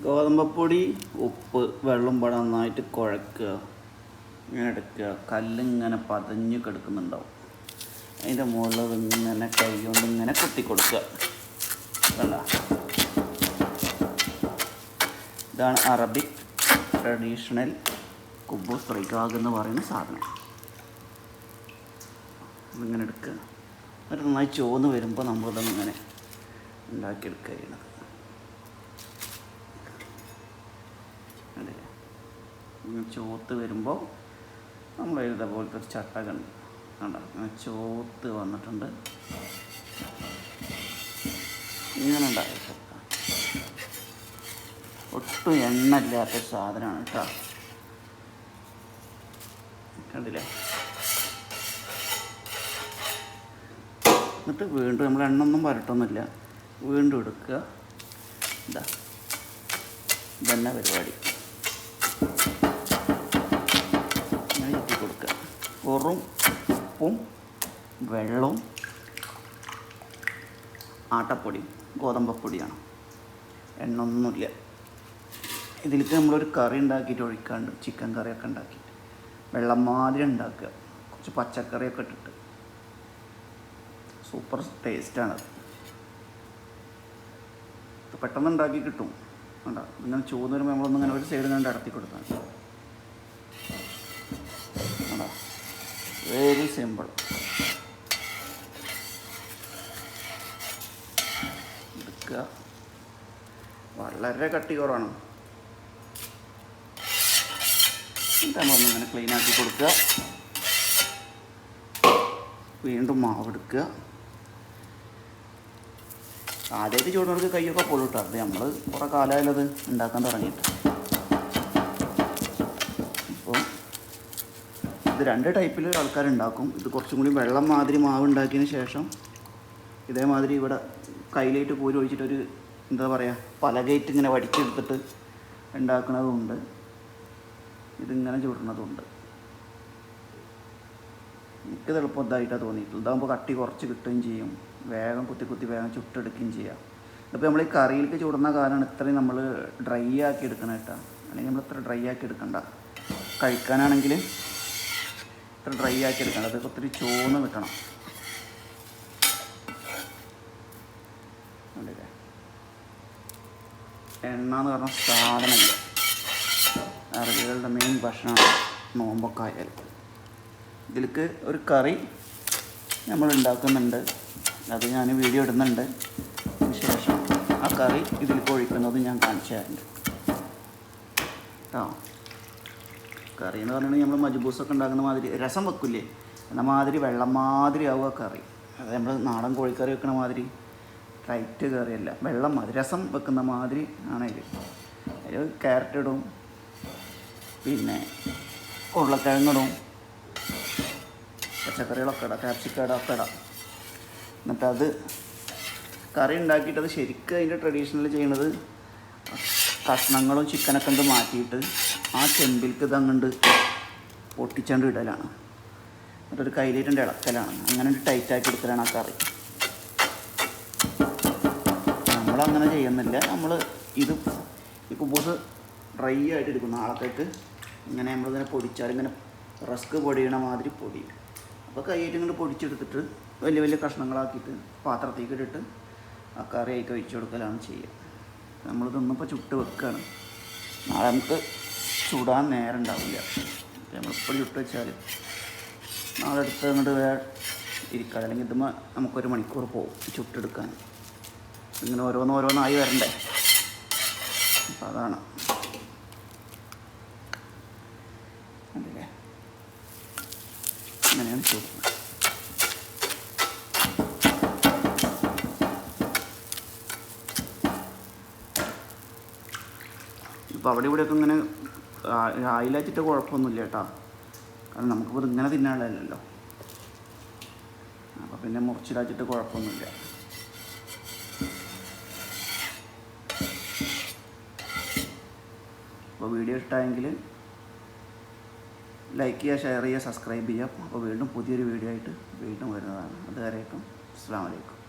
ഗോതമ്പപ്പൊടി ഉപ്പ് വെള്ളം പാടെ നന്നായിട്ട് കുഴക്കുക. ഇങ്ങനെ എടുക്കുക. കല്ലിങ്ങനെ പതഞ്ഞു കിടക്കുന്നുണ്ടാവും. അതിന്റെ മുകളിൽ ഇങ്ങനെ കൈ കൊണ്ട് ഇങ്ങനെ കൊത്തി കൊടുക്കുക. ഇതാണ് അറബിക് ട്രഡീഷണൽ കുബൂസ് സ്ത്രീകാഗ് എന്ന് പറയുന്ന സാധനം. ഇതിങ്ങനെ എടുക്കുക. എന്നിട്ട് നന്നായി ചോന്ന് വരുമ്പോൾ നമ്മളിതങ്ങനെ ഉണ്ടാക്കിയെടുക്കുക ചെയ്യണത് കണ്ടില്ലേ? ഇങ്ങനെ ചോത്ത് വരുമ്പോൾ നമ്മൾ ഇതേപോലത്തെ ഒരു ചട്ട ഉണ്ട് കണ്ടോ? ഇങ്ങനെ ചോത്ത് വന്നിട്ടുണ്ട്. ഇങ്ങനെ ഉണ്ടാക്കി ഒട്ടും എണ്ണ ഇല്ലാത്ത ഒരു സാധനമാണ് കേട്ടോ. കണ്ടില്ലേ? എന്നിട്ട് വീണ്ടും നമ്മൾ എണ്ണ ഒന്നും പരട്ടൊന്നുമില്ല വീണ്ടും എടുക്കുക. ഇതാ. ഇതന്നെ പരിപാടി. വെറും ഉപ്പും വെള്ളവും ആട്ടപ്പൊടി ഗോതമ്പപ്പൊടിയാണ്. എണ്ണ ഒന്നുമില്ല ഇതിലേക്ക് നമ്മളൊരു കറി ഉണ്ടാക്കിയിട്ട് ഒഴിക്കാണ്ട് ചിക്കൻ കറിയൊക്കെ ഉണ്ടാക്കിയിട്ട്. വെള്ളം മാതിരി ഉണ്ടാക്കുക. കുറച്ച് പച്ചക്കറിയൊക്കെ ഇട്ടിട്ട്. സൂപ്പർ ടേസ്റ്റാണത്. പെട്ടെന്ന് ഉണ്ടാക്കി കിട്ടും. വേണ്ട ഇങ്ങനെ ചൂന്ന് വരുമ്പോൾ നമ്മളൊന്നും ഇങ്ങനെ ഒരു സൈഡിൽ കണ്ട് അടത്തി കൊടുത്താൽ വേണ്ട വെരി സിമ്പിൾ എടുക്കുക. വളരെ കട്ടി കുറവാണ്. നമ്മളൊന്ന് ഇങ്ങനെ ക്ലീൻ ആക്കി കൊടുക്കുക. വീണ്ടും മാവ് എടുക്കുക. ആദ്യമായിട്ട് ചൂടുകൾക്ക് കൈയൊക്കെ പൊള്ളിട്ടോ. അത് നമ്മൾ കുറേ കാലമായാലത് ഉണ്ടാക്കാൻ തുടങ്ങിയിട്ട് അപ്പോൾ രണ്ട് ടൈപ്പിൽ ആൾക്കാരുണ്ടാക്കും. ഇത് കുറച്ചും കൂടി വെള്ളം മാതിരി മാവ് ഉണ്ടാക്കിയതിന് ശേഷം ഇതേമാതിരി ഇവിടെ കയ്യിലേറ്റ് കോരി ഒഴിച്ചിട്ടൊരു എന്താ പറയുക പലകയിട്ട് ഇങ്ങനെ വടിച്ചെടുത്തിട്ട് ഉണ്ടാക്കുന്നതുമുണ്ട് ഇതിങ്ങനെ ചുടുന്നതുണ്ട് എനിക്കത് എളുപ്പം ഇതായിട്ടാണ് തോന്നിയിട്ടുള്ളത്. ഇതാകുമ്പോൾ കട്ടി കുറച്ച് കിട്ടുകയും ചെയ്യും. വേഗം കുത്തി കുത്തി വേഗം ചുട്ടെടുക്കുകയും ചെയ്യാം. ഇപ്പോൾ നമ്മൾ ഈ കറിയിലേക്ക് ചുടുന്ന കാലമാണ് ഇത്രയും നമ്മൾ ഡ്രൈ ആക്കി എടുക്കണം കേട്ടോ അല്ലെങ്കിൽ നമ്മൾ ഇത്ര ഡ്രൈ ആക്കി എടുക്കണ്ട. കഴിക്കാനാണെങ്കിൽ ഇത്ര ഡ്രൈ ആക്കി എടുക്കണം അത് ഒത്തിരി ചോന്ന് നിൽക്കണം. എണ്ണ എന്ന് പറഞ്ഞ സാധനമില്ല. അറബികളുടെ മെയിൻ ഭക്ഷണമാണ് നോമ്പൊക്കെ ആയാലും ഇതിലേക്ക് ഒരു കറി നമ്മൾ ഉണ്ടാക്കുന്നുണ്ട്. അത് ഞാൻ വീഡിയോ ഇടുന്നുണ്ട്. ശേഷം ആ കറി ഇതിലേക്ക് ഒഴിക്കുന്നത് ഞാൻ കാണിച്ചു തരുന്നുണ്ട് കേട്ടോ? കറി എന്ന് പറഞ്ഞാൽ നമ്മൾ മജ്ബൂസൊക്കെ ഉണ്ടാക്കുന്ന മാതിരി രസം വെക്കില്ലേ എന്ന മാതിരി വെള്ളം മാതിരി ആവുക കറി. അത് നമ്മൾ നാടൻ കോഴിക്കറി വെക്കുന്ന മാതിരി ടൈറ്റ് കറിയല്ല വെള്ളം മാതിരി രസം വെക്കുന്ന മാതിരി ആണ് ഇത്. അതിൽ ക്യാരറ്റ് ഇടും പിന്നെ ഉരുളക്കിഴങ്ങിടും പച്ചക്കറികളൊക്കെ ഇടാം ക്യാപ്സിക്കം ഇടാം ഒക്കെ ഇടാം. എന്നിട്ട് അത് കറി ഉണ്ടാക്കിയിട്ട് അത് ശരിക്കും അതിന്റെ ട്രഡീഷണൽ ചെയ്യണത് കഷ്ണങ്ങളും ചിക്കനൊക്കെ ഉണ്ട് മാറ്റിയിട്ട് ആ ചെമ്പിൽക്ക് ഇത് അങ്ങോട്ട് പൊട്ടിച്ചാണ്ട് ഇടലാണ്. എന്നിട്ടൊരു കയ്യിലേറ്റന്റെ ഇളക്കലാണ്. അങ്ങനെ ടൈറ്റാക്കി എടുക്കലാണ് ആ കറി. നമ്മളങ്ങനെ ചെയ്യുന്നില്ല. നമ്മൾ ഇത് ഈ കുബൂസ് ഡ്രൈ ആയിട്ട് എടുക്കുന്നു. ആളത്തേക്ക് ഇങ്ങനെ നമ്മളിങ്ങനെ പൊടിച്ചാൽ ഇങ്ങനെ റസ്ക് പൊടിയണ മാതിരി പൊടി. അപ്പോൾ കൈയായിട്ട് ഇങ്ങനെ പൊടിച്ചെടുത്തിട്ട് വലിയ വലിയ കഷ്ണങ്ങളാക്കിയിട്ട് പാത്രത്തേക്ക് ഇട്ടിട്ട് ആ കറി ആയി കഴിച്ചു കൊടുക്കലാണ് ചെയ്യുക. നമ്മൾ ഇപ്പോൾ ചുട്ട് വെക്കുകയാണ് നാളെ നമുക്ക് ചുടാൻ നേരം ഉണ്ടാവില്ല അപ്പോൾ നമ്മളിപ്പോൾ ചുട്ട് വെച്ചാൽ നാളെ എടുത്ത് അങ്ങോട്ട് വേറെ ഇരിക്കാതെ അല്ലെങ്കിൽ ഇതുമ്പോൾ നമുക്കൊരു മണിക്കൂർ പോകും ചുട്ടെടുക്കാൻ. ഇങ്ങനെ ഓരോന്ന് ഓരോന്നായി വരണ്ടേ? അപ്പം അതാണ്. കണ്ടില്ലേ അങ്ങനെയാണ് ചുടുന്നത് ഇപ്പോൾ അവിടെ ഇവിടെയൊക്കെ ഇങ്ങനെ ആയിലാച്ചിട്ട് കുഴപ്പമൊന്നുമില്ല കേട്ടോ. കാരണം നമുക്കിപ്പോൾ ഇങ്ങനെ തിന്നാനുള്ളതല്ലോ അപ്പോൾ പിന്നെ മുറിച്ചിലാച്ചിട്ട് കുഴപ്പമൊന്നുമില്ല. അപ്പോൾ വീഡിയോ ഇഷ്ടമായെങ്കിൽ ലൈക്ക് ചെയ്യുക ഷെയർ ചെയ്യുക സബ്സ്ക്രൈബ് ചെയ്യുക. അപ്പോൾ വീണ്ടും പുതിയൊരു വീഡിയോ ആയിട്ട് വീണ്ടും വരുന്നതാണ്. അതുവരെയൊക്കെ അസ്സാം വലൈക്കും